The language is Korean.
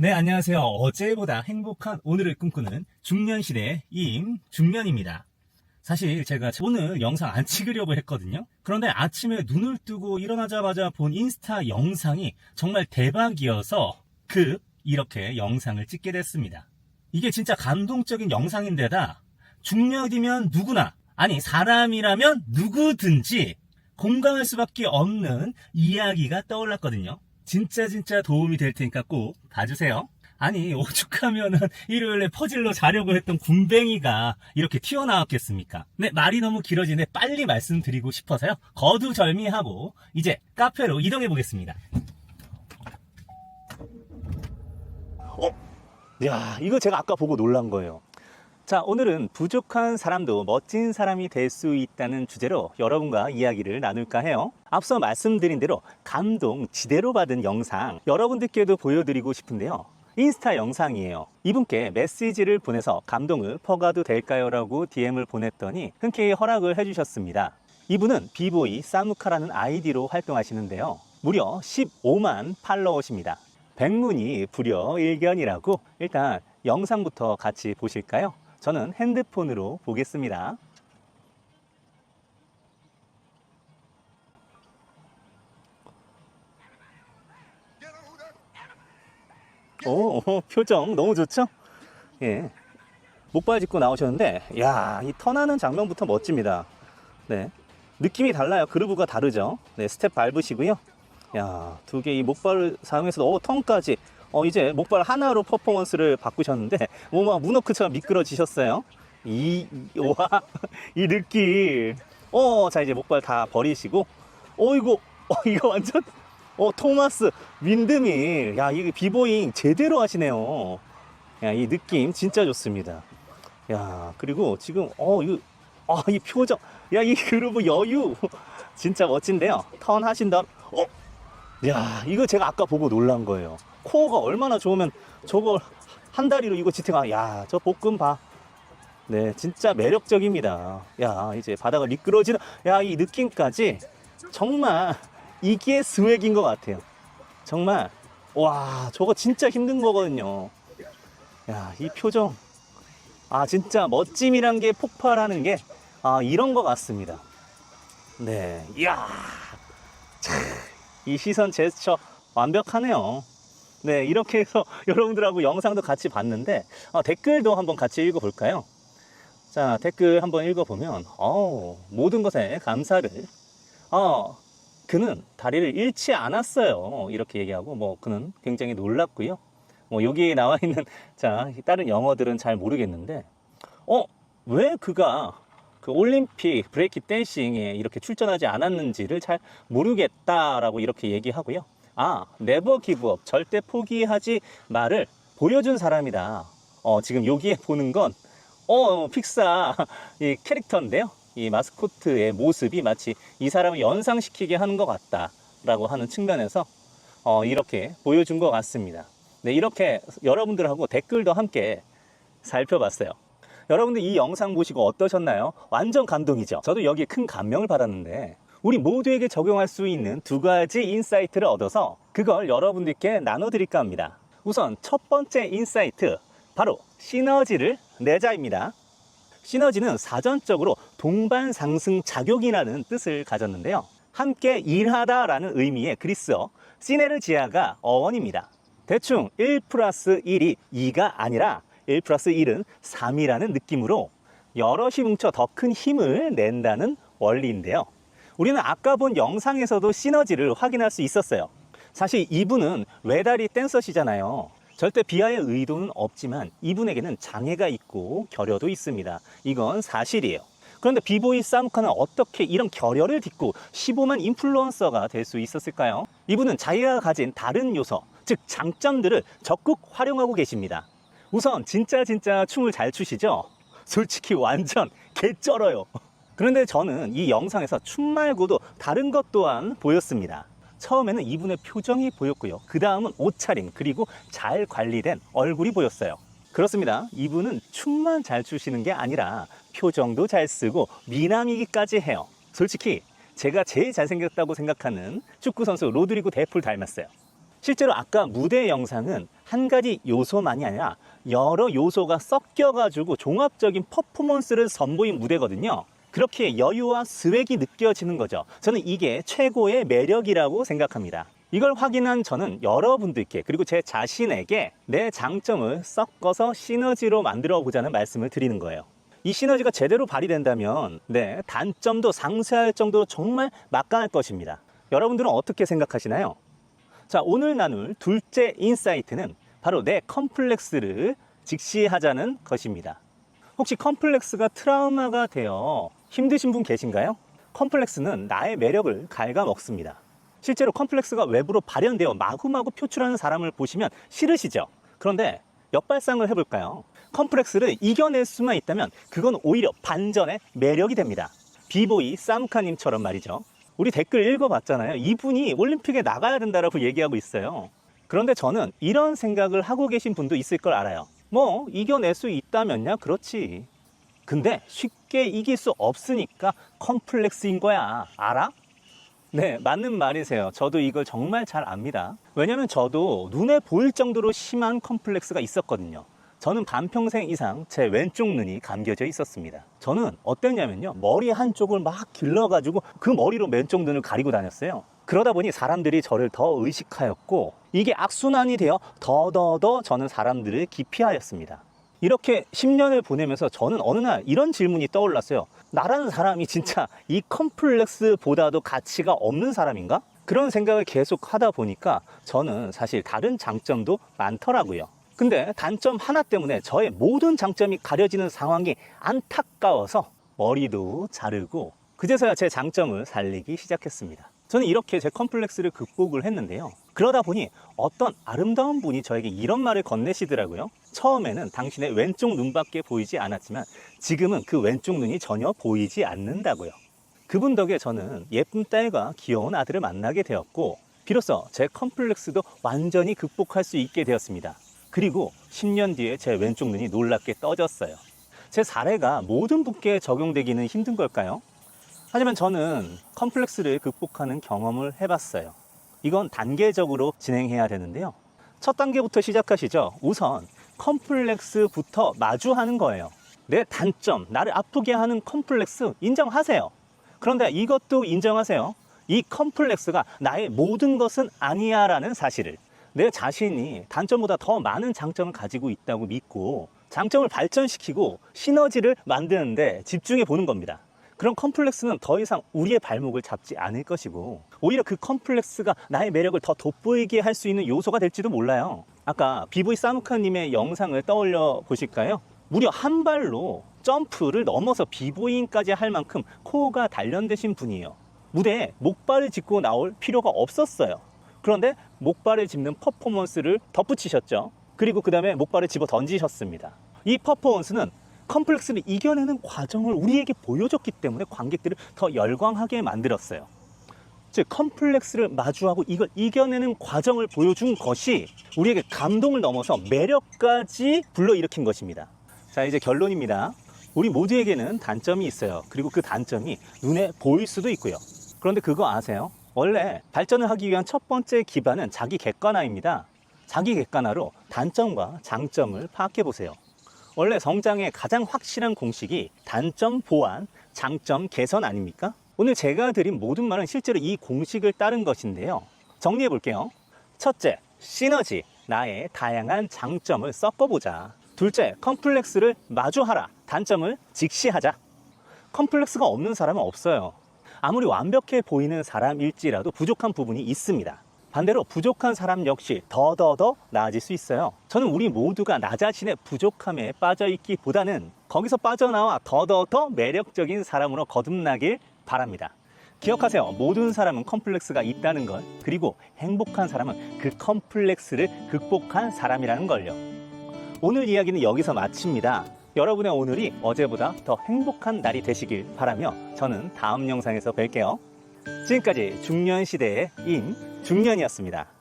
네, 안녕하세요. 어제보다 행복한 오늘을 꿈꾸는 중년시대의 임중년입니다. 사실 제가 오늘 영상 안 찍으려고 했거든요. 그런데 아침에 눈을 뜨고 일어나자마자 본 인스타 영상이 정말 대박이어서 급 이렇게 영상을 찍게 됐습니다. 이게 진짜 감동적인 영상인데다 중년이면 누구나 아니 사람이라면 누구든지 공감할 수밖에 없는 이야기가 떠올랐거든요. 진짜 진짜 도움이 될 테니까 꼭 봐주세요. 아니 오죽하면은 일요일에 퍼즐로 자려고 했던 군뱅이가 이렇게 튀어나왔겠습니까? 네 말이 너무 길어지네 빨리 말씀드리고 싶어서요. 거두절미하고 이제 카페로 이동해 보겠습니다. 어? 야 이거 제가 아까 보고 놀란 거예요. 자, 오늘은 부족한 사람도 멋진 사람이 될 수 있다는 주제로 여러분과 이야기를 나눌까 해요. 앞서 말씀드린 대로 감동 지대로 받은 영상 여러분들께도 보여드리고 싶은데요. 인스타 영상이에요. 이분께 메시지를 보내서 감동을 퍼가도 될까요? 라고 DM을 보냈더니 흔쾌히 허락을 해주셨습니다. 이분은 비보이 사무카라는 아이디로 활동하시는데요. 무려 15만 팔로워십니다. 백문이 불여 일견이라고 일단 영상부터 같이 보실까요? 저는 핸드폰으로 보겠습니다. 오, 오, 표정 너무 좋죠? 예. 목발 짚고 나오셨는데, 야, 이 턴하는 장면부터 멋집니다. 네. 느낌이 달라요. 그루브가 다르죠? 네, 스텝 밟으시고요. 야, 두 개 이 목발을 사용해서, 어, 턴까지. 어, 이제 목발 하나로 퍼포먼스를 바꾸셨는데, 뭐막 문어크처럼 미끄러지셨어요. 이, 이- 와, 이 느낌. 어, 자, 이제 목발 다 버리시고, 어, 이거, 어, 이거 완전, 어, 토마스, 윈드밀. 야, 이게 비보잉 제대로 하시네요. 야, 이 느낌 진짜 좋습니다. 야, 그리고 지금, 어, 이거, 아, 이 표정. 야, 이 그루브 여유. 진짜 멋진데요. 턴 하신 다음, 어, 야, 이거 제가 아까 보고 놀란 거예요. 코어가 얼마나 좋으면 저걸 한 다리로 이거 지탱아. 야, 저 볶음 봐. 네, 진짜 매력적입니다. 야, 이제 바다가 미끄러지는, 야, 이 느낌까지 정말 이게 스웩인 것 같아요. 정말, 와, 저거 진짜 힘든 거거든요. 야, 이 표정. 아, 진짜 멋짐이란 게 폭발하는 게, 아, 이런 것 같습니다. 네, 이야. 참, 이 시선 제스처 완벽하네요. 네, 이렇게 해서 여러분들하고 영상도 같이 봤는데, 어, 댓글도 한번 같이 읽어볼까요? 자, 댓글 한번 읽어보면, 어 모든 것에 감사를. 어, 그는 다리를 잃지 않았어요. 이렇게 얘기하고, 뭐, 그는 굉장히 놀랐고요. 뭐, 여기에 나와 있는, 자, 다른 영어들은 잘 모르겠는데, 어, 왜 그가 그 올림픽 브레이키 댄싱에 이렇게 출전하지 않았는지를 잘 모르겠다라고 이렇게 얘기하고요. 아, 네버 기브업, 절대 포기하지 말을 보여준 사람이다. 어, 지금 여기에 보는 건, 어, 픽사 이 캐릭터인데요. 이 마스코트의 모습이 마치 이 사람을 연상시키게 하는 것 같다라고 하는 측면에서 어, 이렇게 보여준 것 같습니다. 네, 이렇게 여러분들하고 댓글도 함께 살펴봤어요. 여러분들 이 영상 보시고 어떠셨나요? 완전 감동이죠? 저도 여기에 큰 감명을 받았는데 우리 모두에게 적용할 수 있는 두 가지 인사이트를 얻어서 그걸 여러분들께 나눠드릴까 합니다. 우선 첫 번째 인사이트 바로 시너지를 내자입니다. 시너지는 사전적으로 동반 상승 작용이라는 뜻을 가졌는데요. 함께 일하다라는 의미의 그리스어 시네르지아가 어원입니다. 대충 1 플러스 1이 2가 아니라 1 플러스 1은 3이라는 느낌으로 여럿이 뭉쳐 더 큰 힘을 낸다는 원리인데요. 우리는 아까 본 영상에서도 시너지를 확인할 수 있었어요. 사실 이분은 외다리 댄서시잖아요. 절대 비하의 의도는 없지만 이분에게는 장애가 있고 결여도 있습니다. 이건 사실이에요. 그런데 비보이 사무카는 어떻게 이런 결여를 딛고 15만 인플루언서가 될 수 있었을까요? 이분은 자기가 가진 다른 요소, 즉 장점들을 적극 활용하고 계십니다. 우선 진짜 진짜 춤을 잘 추시죠? 솔직히 완전 개쩔어요. 그런데 저는 이 영상에서 춤 말고도 다른 것 또한 보였습니다. 처음에는 이분의 표정이 보였고요. 그 다음은 옷차림, 그리고 잘 관리된 얼굴이 보였어요. 그렇습니다. 이분은 춤만 잘 추시는 게 아니라 표정도 잘 쓰고 미남이기까지 해요. 솔직히 제가 제일 잘생겼다고 생각하는 축구선수 로드리고 데풀 닮았어요. 실제로 아까 무대 영상은 한 가지 요소만이 아니라 여러 요소가 섞여가지고 종합적인 퍼포먼스를 선보인 무대거든요. 그렇게 여유와 스웩이 느껴지는 거죠. 저는 이게 최고의 매력이라고 생각합니다. 이걸 확인한 저는 여러분들께 그리고 제 자신에게 내 장점을 섞어서 시너지로 만들어 보자는 말씀을 드리는 거예요. 이 시너지가 제대로 발휘된다면 네, 단점도 상쇄할 정도로 정말 막강할 것입니다. 여러분들은 어떻게 생각하시나요? 자, 오늘 나눌 둘째 인사이트는 바로 내 컴플렉스를 직시하자는 것입니다. 혹시 컴플렉스가 트라우마가 되어 힘드신 분 계신가요? 컴플렉스는 나의 매력을 갉아먹습니다. 실제로 컴플렉스가 외부로 발현되어 마구마구 표출하는 사람을 보시면 싫으시죠? 그런데 역발상을 해볼까요? 컴플렉스를 이겨낼 수만 있다면 그건 오히려 반전의 매력이 됩니다. 비보이 쌈카님처럼 말이죠. 우리 댓글 읽어봤잖아요. 이분이 올림픽에 나가야 된다라고 얘기하고 있어요. 그런데 저는 이런 생각을 하고 계신 분도 있을 걸 알아요. 뭐, 이겨낼 수 있다면야 그렇지. 근데 쉽게 이길 수 없으니까 컴플렉스인 거야. 알아? 네, 맞는 말이세요. 저도 이걸 정말 잘 압니다. 왜냐면 저도 눈에 보일 정도로 심한 컴플렉스가 있었거든요. 저는 반평생 이상 제 왼쪽 눈이 감겨져 있었습니다. 저는 어땠냐면요. 머리 한쪽을 막 길러가지고 그 머리로 왼쪽 눈을 가리고 다녔어요. 그러다 보니 사람들이 저를 더 의식하였고 이게 악순환이 되어 더더더 저는 사람들을 기피하였습니다. 이렇게 10년을 보내면서 저는 어느 날 이런 질문이 떠올랐어요. 나라는 사람이 진짜 이 컴플렉스보다도 가치가 없는 사람인가? 그런 생각을 계속 하다 보니까 저는 사실 다른 장점도 많더라고요. 근데 단점 하나 때문에 저의 모든 장점이 가려지는 상황이 안타까워서 머리도 자르고 그제서야 제 장점을 살리기 시작했습니다. 저는 이렇게 제 컴플렉스를 극복을 했는데요. 그러다 보니 어떤 아름다운 분이 저에게 이런 말을 건네시더라고요. 처음에는 당신의 왼쪽 눈밖에 보이지 않았지만 지금은 그 왼쪽 눈이 전혀 보이지 않는다고요. 그분 덕에 저는 예쁜 딸과 귀여운 아들을 만나게 되었고 비로소 제 컴플렉스도 완전히 극복할 수 있게 되었습니다. 그리고 10년 뒤에 제 왼쪽 눈이 놀랍게 떠졌어요. 제 사례가 모든 분께 적용되기는 힘든 걸까요? 하지만 저는 컴플렉스를 극복하는 경험을 해봤어요. 이건 단계적으로 진행해야 되는데요. 첫 단계부터 시작하시죠. 우선 컴플렉스부터 마주하는 거예요. 내 단점, 나를 아프게 하는 컴플렉스 인정하세요. 그런데 이것도 인정하세요. 이 컴플렉스가 나의 모든 것은 아니야 라는 사실을. 내 자신이 단점보다 더 많은 장점을 가지고 있다고 믿고 장점을 발전시키고 시너지를 만드는데 집중해 보는 겁니다. 그런 컴플렉스는 더 이상 우리의 발목을 잡지 않을 것이고 오히려 그 컴플렉스가 나의 매력을 더 돋보이게 할 수 있는 요소가 될지도 몰라요. 아까 비보이 사무카님의 영상을 떠올려 보실까요? 무려 한 발로 점프를 넘어서 비보잉까지 할 만큼 코어가 단련되신 분이에요. 무대에 목발을 짚고 나올 필요가 없었어요. 그런데 목발을 짚는 퍼포먼스를 덧붙이셨죠. 그리고 그 다음에 목발을 집어 던지셨습니다. 이 퍼포먼스는 컴플렉스를 이겨내는 과정을 우리에게 보여줬기 때문에 관객들을 더 열광하게 만들었어요. 즉 컴플렉스를 마주하고 이걸 이겨내는 과정을 보여준 것이 우리에게 감동을 넘어서 매력까지 불러일으킨 것입니다. 자 이제 결론입니다. 우리 모두에게는 단점이 있어요. 그리고 그 단점이 눈에 보일 수도 있고요. 그런데 그거 아세요? 원래 발전을 하기 위한 첫 번째 기반은 자기 객관화입니다. 자기 객관화로 단점과 장점을 파악해 보세요. 원래 성장의 가장 확실한 공식이 단점 보완, 장점 개선 아닙니까? 오늘 제가 드린 모든 말은 실제로 이 공식을 따른 것인데요. 정리해 볼게요. 첫째, 시너지. 나의 다양한 장점을 섞어보자. 둘째, 컴플렉스를 마주하라. 단점을 직시하자. 컴플렉스가 없는 사람은 없어요. 아무리 완벽해 보이는 사람일지라도 부족한 부분이 있습니다. 반대로 부족한 사람 역시 더더더 나아질 수 있어요. 저는 우리 모두가 나 자신의 부족함에 빠져 있기보다는 거기서 빠져나와 더더더 매력적인 사람으로 거듭나길 바랍니다. 기억하세요. 모든 사람은 컴플렉스가 있다는 것, 그리고 행복한 사람은 그 컴플렉스를 극복한 사람이라는 걸요. 오늘 이야기는 여기서 마칩니다. 여러분의 오늘이 어제보다 더 행복한 날이 되시길 바라며 저는 다음 영상에서 뵐게요. 지금까지 중년 시대의 임 중년이었습니다.